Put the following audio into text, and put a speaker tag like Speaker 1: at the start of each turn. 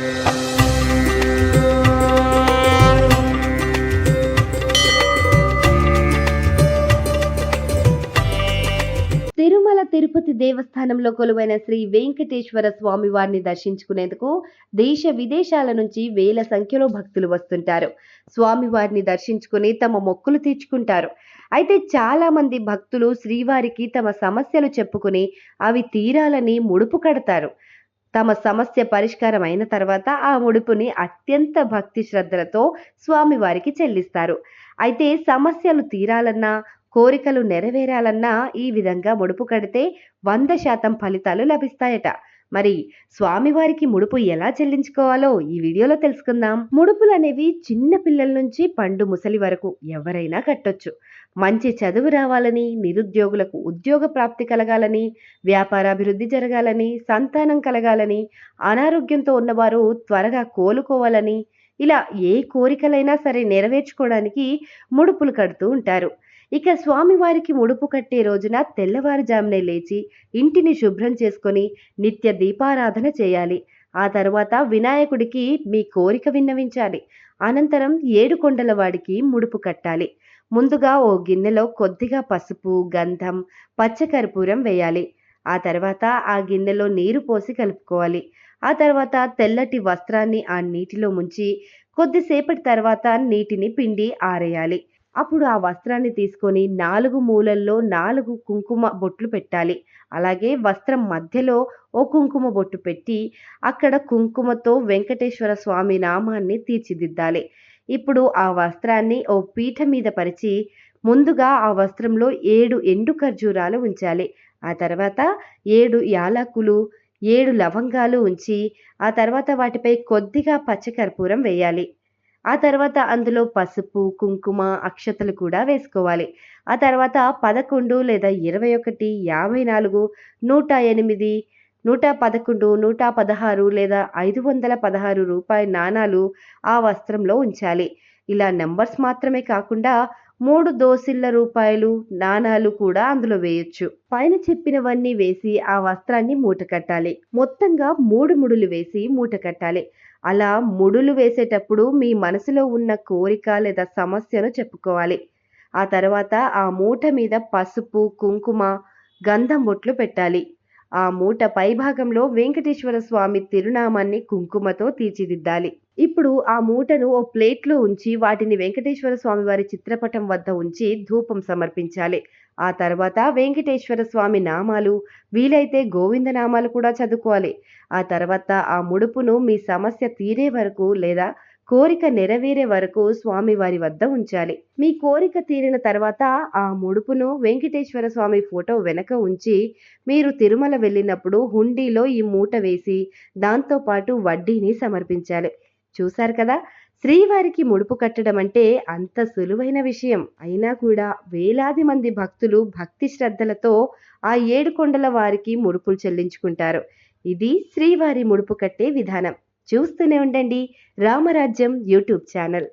Speaker 1: తిరుమల తిరుపతి దేవస్థానంలో కొలువైన శ్రీ వెంకటేశ్వర స్వామి వారిని దర్శించుకునేందుకు దేశ విదేశాల నుంచి వేల సంఖ్యలో భక్తులు వస్తుంటారు. స్వామివారిని దర్శించుకుని తమ మొక్కులు తీర్చుకుంటారు. అయితే చాలా మంది భక్తులు శ్రీవారికి తమ సమస్యలు చెప్పుకుని అవి తీరాలని ముడుపు కడతారు. తమ సమస్య పరిష్కారం అయిన తర్వాత ఆ ముడుపుని అత్యంత భక్తి శ్రద్ధలతో స్వామివారికి చెల్లిస్తారు. అయితే సమస్యలు తీరాలన్నా కోరికలు నెరవేరాలన్నా ఈ విధంగా ముడుపు కడితే వంద శాతం ఫలితాలు లభిస్తాయట. మరి స్వామివారికి ముడుపు ఎలా చెల్లించుకోవాలో ఈ వీడియోలో తెలుసుకుందాం. ముడుపులు అనేవి చిన్న పిల్లల నుంచి పండు ముసలి వరకు ఎవరైనా కట్టొచ్చు. మంచి చదువు రావాలని నిరుద్యోగులకు ఉద్యోగ ప్రాప్తి కలగాలని వ్యాపారాభివృద్ధి జరగాలని సంతానం కలగాలని అనారోగ్యంతో ఉన్నవారు త్వరగా కోలుకోవాలని ఇలా ఏ కోరికలైనా సరే నెరవేర్చుకోవడానికి ముడుపులు కడుతూ ఉంటారు. ఇక స్వామివారికి ముడుపు కట్టే రోజున తెల్లవారుజామునే లేచి ఇంటిని శుభ్రం చేసుకొని నిత్య దీపారాధన చేయాలి. ఆ తర్వాత వినాయకుడికి మీ కోరిక విన్నవించాలి. అనంతరం ఏడు కొండల వాడికి ముడుపు కట్టాలి. ముందుగా ఓ గిన్నెలో కొద్దిగా పసుపు గంధం పచ్చకర్పూరం వేయాలి. ఆ తర్వాత ఆ గిన్నెలో నీరు పోసి కలుపుకోవాలి. ఆ తర్వాత తెల్లటి వస్త్రాన్ని ఆ నీటిలో ముంచి కొద్దిసేపటి తర్వాత నీటిని పిండి ఆరేయాలి. అప్పుడు ఆ వస్త్రాన్ని తీసుకొని నాలుగు మూలల్లో నాలుగు కుంకుమ బొట్లు పెట్టాలి. అలాగే వస్త్రం మధ్యలో ఓ కుంకుమ బొట్టు పెట్టి అక్కడ కుంకుమతో వెంకటేశ్వర స్వామి నామాన్ని తీర్చిదిద్దాలి. ఇప్పుడు ఆ వస్త్రాన్ని ఓ పీఠ మీద పరిచి ముందుగా ఆ వస్త్రంలో ఏడు ఎండు ఖర్జూరాలు ఉంచాలి. ఆ తర్వాత ఏడు యాలకులు ఏడు లవంగాలు ఉంచి ఆ తర్వాత వాటిపై కొద్దిగా పచ్చకర్పూరం వేయాలి. ఆ తర్వాత అందులో పసుపు కుంకుమ అక్షతలు కూడా వేసుకోవాలి. ఆ తర్వాత పదకొండు లేదా ఇరవై ఒకటి యాభై నాలుగు నూట ఎనిమిది నూట పదకొండు నూట పదహారు లేదా ఐదు వందల పదహారు రూపాయి నాణాలు ఆ వస్త్రంలో ఉంచాలి. ఇలా నెంబర్స్ మాత్రమే కాకుండా మూడు దోసిళ్ళ రూపాయలు నాణాలు కూడా అందులో వేయొచ్చు. పైన చెప్పినవన్నీ వేసి ఆ వస్త్రాన్ని మూట కట్టాలి. మొత్తంగా మూడు ముడులు వేసి మూట కట్టాలి. అలా ముడులు వేసేటప్పుడు మీ మనసులో ఉన్న కోరిక లేదా సమస్యను చెప్పుకోవాలి. ఆ తర్వాత ఆ మూట మీద పసుపు కుంకుమ గంధం బొట్లు పెట్టాలి. ఆ మూట పైభాగంలో వెంకటేశ్వర స్వామి తిరునామాన్ని కుంకుమతో తీర్చిదిద్దాలి. ఇప్పుడు ఆ మూటను ఓ ప్లేట్లో ఉంచి వాటిని వెంకటేశ్వర స్వామి వారి చిత్రపటం వద్ద ఉంచి ధూపం సమర్పించాలి. ఆ తర్వాత వెంకటేశ్వర స్వామి నామాలు వీలైతే గోవింద నామాలు కూడా చదువుకోవాలి. ఆ తర్వాత ఆ ముడుపును మీ సమస్య తీరే వరకు లేదా కోరిక నెరవేరే వరకు స్వామి వారి వద్ద ఉంచాలి. మీ కోరిక తీరిన తర్వాత ఆ ముడుపును వెంకటేశ్వర స్వామి ఫోటో వెనక ఉంచి మీరు తిరుమల వెళ్ళినప్పుడు హుండీలో ఈ మూట వేసి దాంతోపాటు వడ్డీని సమర్పించాలి. చూశారు కదా? శ్రీవారికి ముడుపు కట్టడం అంటే అంత సులువైన విషయం. అయినా కూడా వేలాది మంది భక్తులు భక్తి శ్రద్ధలతో ఆ ఏడు కొండల వారికి ముడుపులు చెల్లించుకుంటారు. ఇది శ్రీవారి ముడుపు కట్టే విధానం. చూస్తూనే ఉండండి. రామరాజ్యం యూట్యూబ్ ఛానల్.